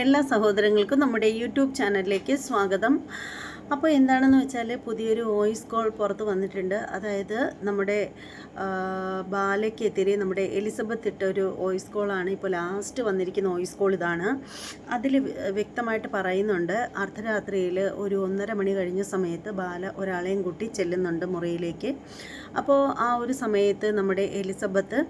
എല്ലാ സഹോദരങ്ങൾക്കും നമ്മുടെ യൂട്യൂബ് ചാനലിലേക്ക് സ്വാഗതം. അപ്പോൾ എന്താണെന്ന് വെച്ചാൽ പുതിയൊരു വോയിസ് കോൾ പുറത്ത് വന്നിട്ടുണ്ട്. അതായത് നമ്മുടെ ബാലയ്ക്കെതിരെ നമ്മുടെ എലിസബത്ത് ഇട്ട ഒരു വോയിസ് കോളാണ് ഇപ്പോൾ ലാസ്റ്റ് വന്നിരിക്കുന്ന വോയിസ് കോൾ ഇതാണ്. അതിൽ വ്യക്തമായിട്ട് പറയുന്നുണ്ട്. അർദ്ധരാത്രിയിൽ ഒരു ഒന്നര മണി കഴിഞ്ഞ സമയത്ത് ബാല ഒരാളെയും കൂട്ടി ചെല്ലുന്നുണ്ട് മുറിയിലേക്ക്. അപ്പോൾ ആ ഒരു സമയത്ത് നമ്മുടെ എലിസബത്ത്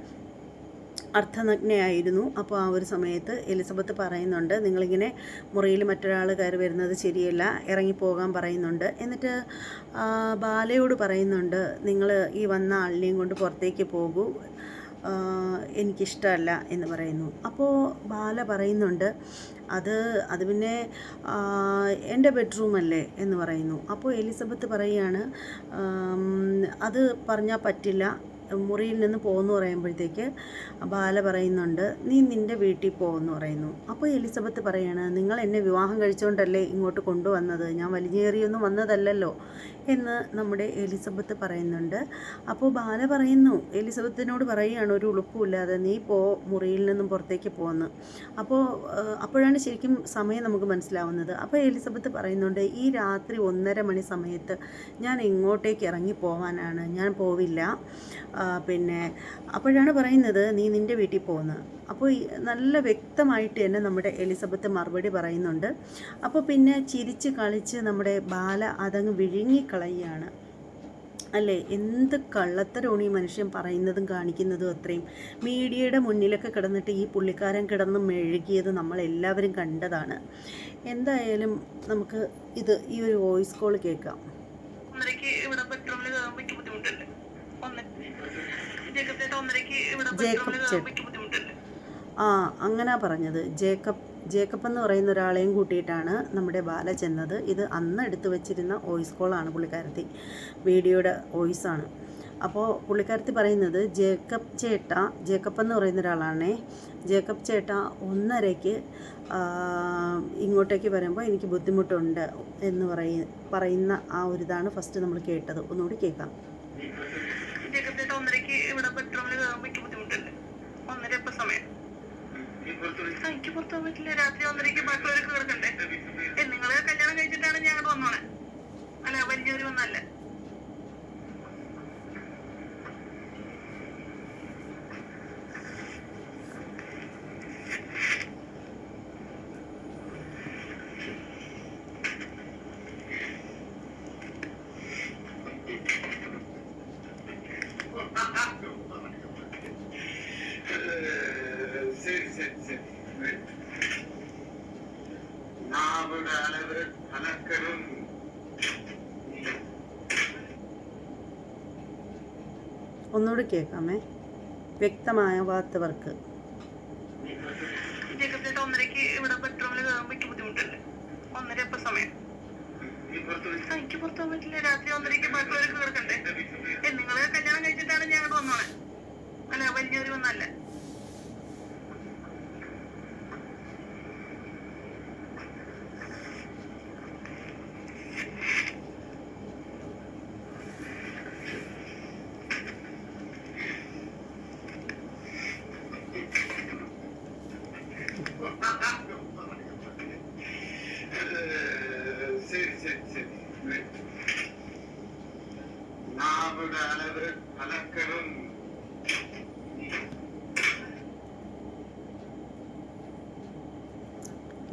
അർത്ഥനഗ്നയായിരുന്നു. അപ്പോൾ ആ ഒരു സമയത്ത് എലിസബത്ത് പറയുന്നുണ്ട് നിങ്ങളിങ്ങനെ മുറിയിൽ മറ്റൊരാൾ കയറി വരുന്നത് ശരിയല്ല ഇറങ്ങിപ്പോകാൻ പറയുന്നുണ്ട്. എന്നിട്ട് ബാലയോട് പറയുന്നുണ്ട് നിങ്ങൾ ഈ വന്ന ആളിനെയും കൊണ്ട് പുറത്തേക്ക് പോകൂ. എനിക്കിഷ്ടമല്ല എന്ന് പറയുന്നു. അപ്പോൾ ബാല പറയുന്നുണ്ട് അത് അത് പിന്നെ എന്റെ ബെഡ്റൂമല്ലേ എന്ന് പറയുന്നു. അപ്പോൾ എലിസബത്ത് പറയുകയാണ് അത് പറഞ്ഞാൽ പറ്റില്ല. മുറിയിൽ നിന്ന് പോകുന്നു പറയുമ്പോഴത്തേക്ക് ബാല പറയുന്നുണ്ട് നീ നിന്റെ വീട്ടിൽ പോകുമെന്ന് പറയുന്നു. അപ്പോൾ എലിസബത്ത് പറയാണ് നിങ്ങൾ എന്നെ വിവാഹം കഴിച്ചുകൊണ്ടല്ലേ ഇങ്ങോട്ട് കൊണ്ടുവന്നത്? ഞാൻ വലിഞ്ഞേറിയൊന്നും വന്നതല്ലല്ലോ എന്ന് നമ്മുടെ എലിസബത്ത് പറയുന്നുണ്ട്. അപ്പോൾ ബാല പറയുന്നു എലിസബത്തിനോട് പറയുകയാണ് ഒരു ഉളുപ്പുമില്ലാതെ നീ പോ മുറിയിൽ നിന്നും പുറത്തേക്ക് പോകുന്ന അപ്പോൾ അപ്പോഴാണ് ശരിക്കും സമയം നമുക്ക് മനസ്സിലാവുന്നത്. അപ്പോൾ എലിസബത്ത് പറയുന്നുണ്ട് ഈ രാത്രി ഒന്നര മണി സമയത്ത് ഞാൻ ഇങ്ങോട്ടേക്ക് ഇറങ്ങി പോവാനാണ് ഞാൻ പോവില്ല. പിന്നെ അപ്പോഴാണ് പറയുന്നത് നീ നിന്റെ വീട്ടിൽ പോകുന്നത് അപ്പോൾ നല്ല വ്യക്തമായിട്ട് തന്നെ നമ്മുടെ എലിസബത്ത് മറുപടി പറയുന്നുണ്ട്. അപ്പോൾ പിന്നെ ചിരിച്ച് കളിച്ച് നമ്മുടെ ബാല അതങ്ങ് വിഴുങ്ങിക്കളയാണ് അല്ലേ? എന്ത് കള്ളത്തരമാണ് ഈ മനുഷ്യൻ പറയുന്നതും കാണിക്കുന്നതും അത്രയും. മീഡിയയുടെ മുന്നിലൊക്കെ കിടന്നിട്ട് ഈ പുള്ളിക്കാരൻ കിടന്ന് മെഴുകിയത് നമ്മളെല്ലാവരും കണ്ടതാണ്. എന്തായാലും നമുക്ക് ഇത് ഈ ഒരു വോയിസ് കോൾ കേൾക്കാം. ഇവിടെ എനിക്ക് ബുദ്ധിമുട്ടുണ്ട്. ജേക്കബ് ചേട്ടൻ. ആ അങ്ങനെ പറഞ്ഞത്. ജേക്കബ് ജേക്കബ് എന്ന് പറയുന്ന ഒരാളെയും കൂട്ടിയിട്ടാണ് നമ്മുടെ ബാല ചെന്നത്. ഇത് അന്ന് എടുത്തു വെച്ചിരുന്ന വോയിസ് കോളാണ് പുള്ളിക്കാരത്തി. വീഡിയോയുടെ വോയിസാണ് അപ്പോൾ പുള്ളിക്കാരത്തി പറയുന്നത് ജേക്കബ് ചേട്ട ജേക്കബ് എന്ന് പറയുന്ന ഒരാളാണേ. ജേക്കബ് ചേട്ട ഒന്നരയ്ക്ക് ഇങ്ങോട്ടേക്ക് വരുമ്പോൾ എനിക്ക് ബുദ്ധിമുട്ടുണ്ട് എന്ന് പറയുന്ന ആ ഒരു ഇതാണ് ഫസ്റ്റ് നമ്മൾ കേട്ടത്. ഒന്നുകൂടി കേൾക്കാം ജേക്കബ് ചേട്ടാ ഒന്നരക്ക് ഇവിടെ ബെഡ്റൂമിൽ കയറാൻ എനിക്ക് ബുദ്ധിമുട്ടുണ്ട് ഇപ്പൊ സമയം എനിക്ക് പുറത്തു പോകാൻ പറ്റില്ല. രാത്രി ഒന്നരക്ക് ബാക്കിയുള്ളവർക്ക് കിടക്കണ്ടേ? നിങ്ങൾ കല്യാണം കഴിച്ചിട്ടാണ് അങ്ങോട്ട് വന്നോളെ. അല്ല വലിയൊരു വന്നല്ല அளவு கலக்கரும் ഒന്നുകൂടി കേൾക്കാമേ വ്യക്തമാവാത്തവർക്ക് ജേക്കബ് ചേട്ടാ ഒന്നരക്ക് ഇവിടെ ബെഡ്റൂമിൽ കയറാൻ എനിക്ക് ബുദ്ധിമുട്ടുണ്ട് ഒന്നര ഇപ്പൊ സമയം ആ, എനിക്ക് പുറത്തു പോകാൻ പറ്റില്ല രാത്രി ഒന്നരക്ക് ബാക്കിയുള്ളവർക്ക് കിടക്കണ്ടേ ഏ നിങ്ങള് കല്യാണം കഴിച്ചിട്ടാണ് ഞാൻ അങ്ങോട്ട് വന്നോളെ അല്ല വലിയൊരു വന്നല്ല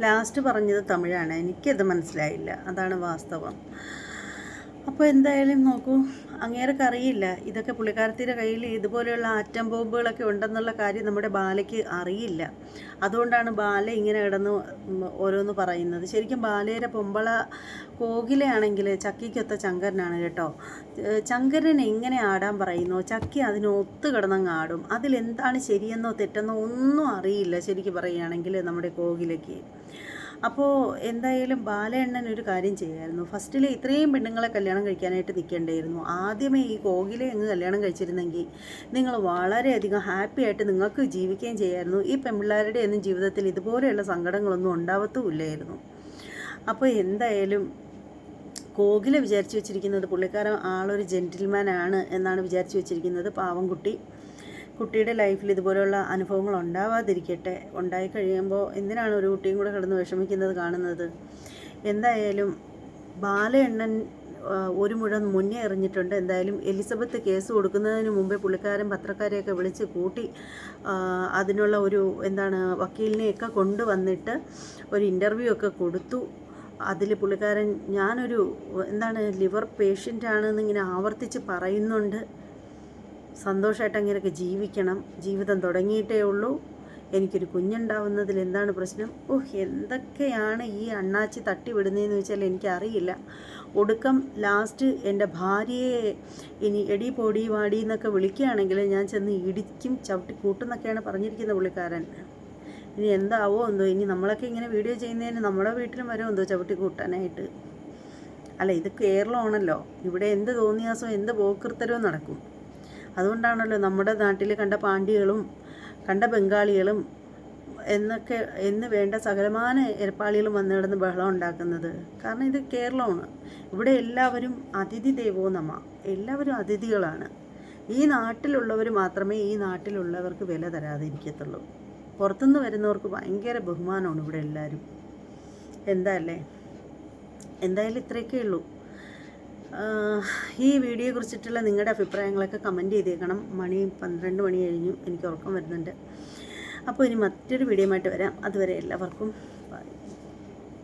ലാസ്റ്റ് പറഞ്ഞത് തമിഴാണ്. എനിക്കത് മനസ്സിലായില്ല. അതാണ് വാസ്തവം. അപ്പോൾ എന്തായാലും നോക്കൂ. അങ്ങേർക്ക് അറിയില്ല. ഇതൊക്കെ പുള്ളിക്കാരത്തിയുടെ കയ്യിൽ ഇതുപോലെയുള്ള ആറ്റം ബോംബുകളൊക്കെ ഉണ്ടെന്നുള്ള കാര്യം നമ്മുടെ ബാലയ്ക്ക് അറിയില്ല. അതുകൊണ്ടാണ് ബാല ഇങ്ങനെ കിടന്ന് ഓരോന്ന് പറയുന്നത്. ശരിക്കും ബാലയുടെ പൊമ്പള കോകിലയാണെങ്കിൽ ചക്കിക്കൊത്ത ചങ്കരനാണ് കേട്ടോ. ചങ്കരൻ എങ്ങനെ ആടാൻ പറയുന്നു? ചക്കി അതിന് ഒത്തു കിടന്നങ്ങ് ആടും. അതിലെന്താണ് ശരിയെന്നോ തെറ്റെന്നോ ഒന്നും അറിയില്ല ശരിക്കും പറയുകയാണെങ്കിൽ നമ്മുടെ കോകിലയ്ക്ക്. അപ്പോൾ എന്തായാലും ബാലയണ്ണൻ ഒരു കാര്യം ചെയ്യായിരുന്നു. ഫസ്റ്റിൽ ഇത്രയും പെണ്ണുങ്ങളെ കല്യാണം കഴിക്കാനായിട്ട് നിൽക്കേണ്ടായിരുന്നു. ആദ്യമേ ഈ കോകിലെ അങ്ങ് കല്യാണം കഴിച്ചിരുന്നെങ്കിൽ നിങ്ങൾ വളരെയധികം ഹാപ്പി ആയിട്ട് നിങ്ങൾക്ക് ജീവിക്കുകയും ചെയ്യായിരുന്നു. ഈ പെൺപിള്ളേരുടെ ഒന്നും ജീവിതത്തിൽ ഇതുപോലെയുള്ള സങ്കടങ്ങളൊന്നും ഉണ്ടാവത്തുമില്ലായിരുന്നു. അപ്പോൾ എന്തായാലും കോകില വിചാരിച്ചു വെച്ചിരിക്കുന്നത് പുള്ളിക്കാരൻ ആളൊരു ജെന്റിൽമാനാണ് എന്നാണ് വിചാരിച്ചു വെച്ചിരിക്കുന്നത് പാവംകുട്ടി കുട്ടിയുടെ ലൈഫിൽ ഇതുപോലെയുള്ള അനുഭവങ്ങൾ ഉണ്ടാവാതിരിക്കട്ടെ. ഉണ്ടായി കഴിയുമ്പോൾ എന്തിനാണ് ഒരു കുട്ടിയും കൂടെ കിടന്ന് വിഷമിക്കുന്നത് കാണുന്നത്? എന്തായാലും ബാലയണ്ണൻ ഒരു മുഴം മുന്നേ എറിഞ്ഞിട്ടുണ്ട്. എന്തായാലും എലിസബത്ത് കേസ് കൊടുക്കുന്നതിന് മുമ്പേ പുള്ളിക്കാരൻ പത്രക്കാരെയൊക്കെ വിളിച്ച് കൂട്ടി അതിനുള്ള ഒരു എന്താണ് വക്കീലിനെയൊക്കെ കൊണ്ടുവന്നിട്ട് ഒരു ഇന്റർവ്യൂ ഒക്കെ കൊടുത്തു. അതിൽ പുള്ളിക്കാരൻ ഞാനൊരു എന്താണ് ലിവർ പേഷ്യന്റ് ആണെന്ന് ഇങ്ങനെ ആവർത്തിച്ച് പറയുന്നുണ്ട്. സന്തോഷമായിട്ട് അങ്ങനെയൊക്കെ ജീവിക്കണം. ജീവിതം തുടങ്ങിയിട്ടേ ഉള്ളൂ. എനിക്കൊരു കുഞ്ഞുണ്ടാവുന്നതിൽ എന്താണ് പ്രശ്നം? ഓഹ് എന്തൊക്കെയാണ് ഈ അണ്ണാച്ചി തട്ടിവിടുന്നതെന്ന് വെച്ചാൽ എനിക്കറിയില്ല. ഒടുക്കം ലാസ്റ്റ് എന്റെ ഭാര്യയെ ഇനി എടി പൊടി വാടി എന്നൊക്കെ വിളിക്കുകയാണെങ്കിൽ ഞാൻ ചെന്ന് ഇടിക്കും ചവിട്ടി കൂട്ടുന്നൊക്കെയാണ് പറഞ്ഞിരിക്കുന്ന പുള്ളിക്കാരൻ. ഇനി എന്താവോ എന്തോ ഇനി നമ്മളൊക്കെ ഇങ്ങനെ വീഡിയോ ചെയ്യുന്നതിന് നമ്മുടെ വീട്ടിലും വരും എന്തോ ചവിട്ടി കൂട്ടാനായിട്ട്? അല്ല ഇത് കേരളമാണല്ലോ. ഇവിടെ എന്ത് തോന്നിയാസോ എന്ത് പോക്കൃത്തരവും നടക്കും. അതുകൊണ്ടാണല്ലോ നമ്മുടെ നാട്ടിൽ കണ്ട പാണ്ഡ്യകളും കണ്ട ബംഗാളികളും എന്നൊക്കെ എന്ന് വേണ്ട സകലമാന ഏർപ്പാളികളും വന്ന് കിടന്ന് ബഹളം ഉണ്ടാക്കുന്നത്. കാരണം ഇത് കേരളമാണ്. ഇവിടെ എല്ലാവരും അതിഥി ദേവോ എല്ലാവരും അതിഥികളാണ്. ഈ നാട്ടിലുള്ളവർ മാത്രമേ ഈ നാട്ടിലുള്ളവർക്ക് വില തരാതെ ഇരിക്കത്തുള്ളൂ പുറത്തുനിന്ന് വരുന്നവർക്ക് ഭയങ്കര ബഹുമാനമാണ് ഇവിടെ എല്ലാവരും. എന്താ അല്ലേ? എന്തായാലും ഇത്രയൊക്കെ ഉള്ളൂ. ഈ വീഡിയോയെ കുറിച്ചിട്ടുള്ള നിങ്ങളുടെ അഭിപ്രായങ്ങളൊക്കെ കമന്റ് ചെയ്തേക്കണം. മണി പന്ത്രണ്ട് മണി കഴിഞ്ഞു. എനിക്ക് ഉറക്കം വരുന്നുണ്ട്. അപ്പോൾ ഇനി മറ്റൊരു വീഡിയോ ആയിട്ട് വരാം. അതുവരെ എല്ലാവർക്കും ബൈ